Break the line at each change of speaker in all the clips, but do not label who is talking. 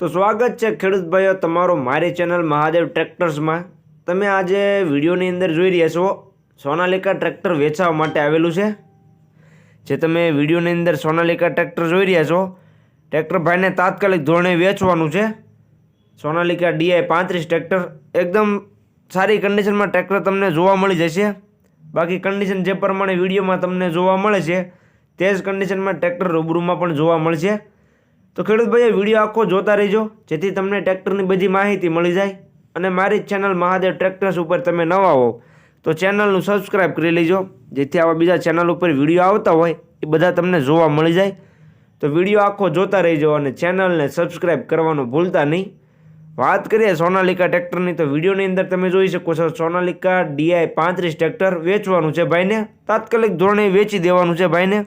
તો સ્વાગત છે ખેડૂત ભાઈઓ તમારો મારી ચેનલ મહાદેવ ટ્રેક્ટર્સમાં. તમે આજે વિડીયોની અંદર જોઈ રહ્યા છો, સોનાલિકા ટ્રેક્ટર વેચાવા માટે આવેલું છે. જે તમે વિડીયોની અંદર સોનાલિકા ટ્રેક્ટર જોઈ રહ્યા છો, ટ્રેક્ટર ભાઈને તાત્કાલિક ધોરણે વેચવાનું છે. સોનાલિકા ડીઆઈ પાંત્રીસ ટ્રેક્ટર, એકદમ સારી કન્ડિશનમાં ટ્રેક્ટર તમને જોવા મળી જશે. બાકી કન્ડિશન જે પ્રમાણે વિડીયોમાં તમને જોવા મળે છે, તે જ કન્ડિશનમાં ટ્રેક્ટર રૂબરૂમાં પણ જોવા મળશે. તો ખેડૂત ભાઈ વીડિયો આખો જોતા રહેજો, જેથી તમને ટ્રેક્ટરની બધી માહિતી મળી જાય. અને મારી ચેનલ મહાદેવ ટ્રેક્ટર્સ ઉપર તમે નવા હો, તો ચેનલનું સબસ્ક્રાઈબ કરી લેજો. જેથી આવા બીજા ચેનલ ઉપર વીડિયો આવતા હોય, એ બધા તમને જોવા મળી જાય. તો વીડિયો આખો જોતા રહેજો અને ચેનલને સબસ્ક્રાઈબ કરવાનું ભૂલતા નહીં. વાત કરીએ સોનાલિકા ટ્રેક્ટરની, તો વિડીયોની અંદર તમે જોઈ શકો છો, સોનાલિકા ડીઆઈ પાંત્રીસ ટ્રેક્ટર વેચવાનું છે ભાઈને. તાત્કાલિક ધોરણે વેચી દેવાનું છે ભાઈને.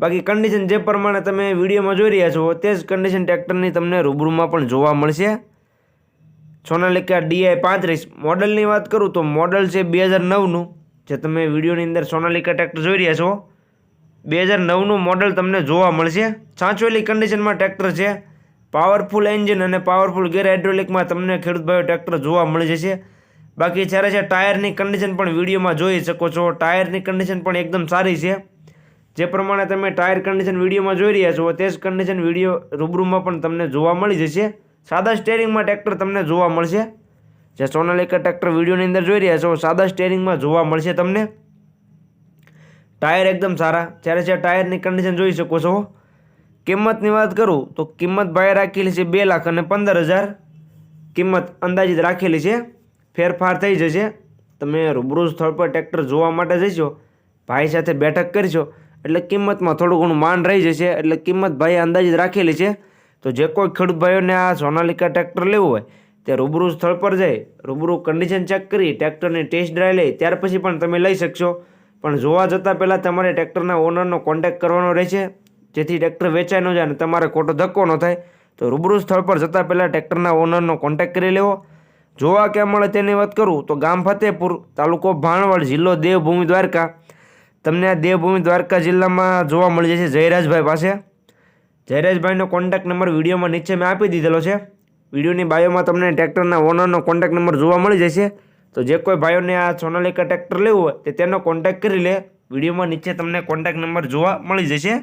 બાકી કન્ડિશન જે પ્રમાણે તમે વિડીયોમાં જોઈ રહ્યા છો, તે જ કન્ડિશન ટ્રેક્ટરની તમને રૂબરૂમાં પણ જોવા મળશે. સોનાલિકા ડીઆઈ પાંત્રીસ. મોડલની વાત કરું તો મોડલ છે બે હજાર નવનું. જે તમે વિડીયોની અંદર સોનાલિકા ટ્રેક્ટર જોઈ રહ્યા છો, બે હજાર નવનું મોડલ તમને જોવા મળશે. સાચવેલી કન્ડિશનમાં ટ્રેક્ટર છે. પાવરફુલ એન્જિન અને પાવરફુલ ગેર હાઇડ્રોલિકમાં તમને ખેડૂત ભાઈઓ ટ્રેક્ટર જોવા મળી જશે. બાકી જ્યારે છે ટાયરની કન્ડિશન પણ વિડીયોમાં જોઈ શકો છો, ટાયરની કન્ડિશન પણ એકદમ સારી છે. જે પ્રમાણે તમે ટાયર કન્ડિશન વિડીયોમાં જોઈ રહ્યા છો, તે જ કન્ડિશન વીડિયો રૂબરૂમાં પણ તમને જોવા મળી જશે. સાદા સ્ટેરિંગમાં ટ્રેક્ટર તમને જોવા મળશે. જે સોનાલિકા ટ્રેક્ટર વિડીયોની અંદર જોઈ રહ્યા છો, સાદા સ્ટેરિંગમાં જોવા મળશે તમને. ટાયર એકદમ સારા. જ્યારે છે ટાયરની કન્ડિશન જોઈ શકો છો. કિંમતની વાત કરું, તો કિંમત ભાઈ રાખેલી છે બે લાખ અને પંદર હજાર. કિંમત અંદાજિત રાખેલી છે. ફેરફાર થઈ જશે. તમે રૂબરૂ સ્થળ પર ટ્રેક્ટર જોવા માટે જઈશો ભાઈ સાથે બેઠક કરશો. એટલે કિંમતમાં થોડું ઘણું માન રહી જશે. એટલે કિંમત ભાઈએ અંદાજિત રાખેલી છે. તો જે કોઈ ખેડૂત ભાઈઓને આ સોનાલિકા ટ્રેક્ટર લેવું હોય, તે રૂબરૂ સ્થળ પર જઈ રૂબરૂ કન્ડિશન ચેક કરી, ટ્રેક્ટરની ટેસ્ટ ડ્રાઈવ લઈ ત્યાર પછી પણ તમે લઈ શકશો. પણ જોવા જતાં પહેલાં તમારે ટ્રેક્ટરના ઓનરનો કોન્ટેક કરવાનો રહેશે. જેથી ટ્રેક્ટર વેચાઈ ન જાય અને તમારે ખોટો ધક્કો ન થાય. તો રૂબરૂ સ્થળ પર જતાં પહેલાં ટ્રેક્ટરના ઓનરનો કોન્ટેક્ટ કરી લેવો. જોવા ક્યાં મળે તેની વાત કરું તો ગામ ફતેપુર તાલુકો ભાણવડ, જિલ્લો દેવભૂમિ દ્વારકા. તમને આ દેવભૂમિ દ્વારકા જિલ્લામાં જોવા મળી જશે. જયરાજભાઈ પાસે. જયરાજભાઈનો કોન્ટેક્ટ નંબર વિડીયોમાં નીચે મેં આપી દીધેલો છે. વિડીયોની બાયોમાં તમને ટ્રેક્ટરના ઓનરનો કોન્ટેક્ટ નંબર જોવા મળી જશે. તો જે કોઈ ભાઈઓને આ સોનાલિકા ટ્રેક્ટર લેવું હોય તેનો કોન્ટેક્ટ કરી લે. વિડીયોમાં નીચે તમને કોન્ટેક્ટ નંબર જોવા મળી જશે.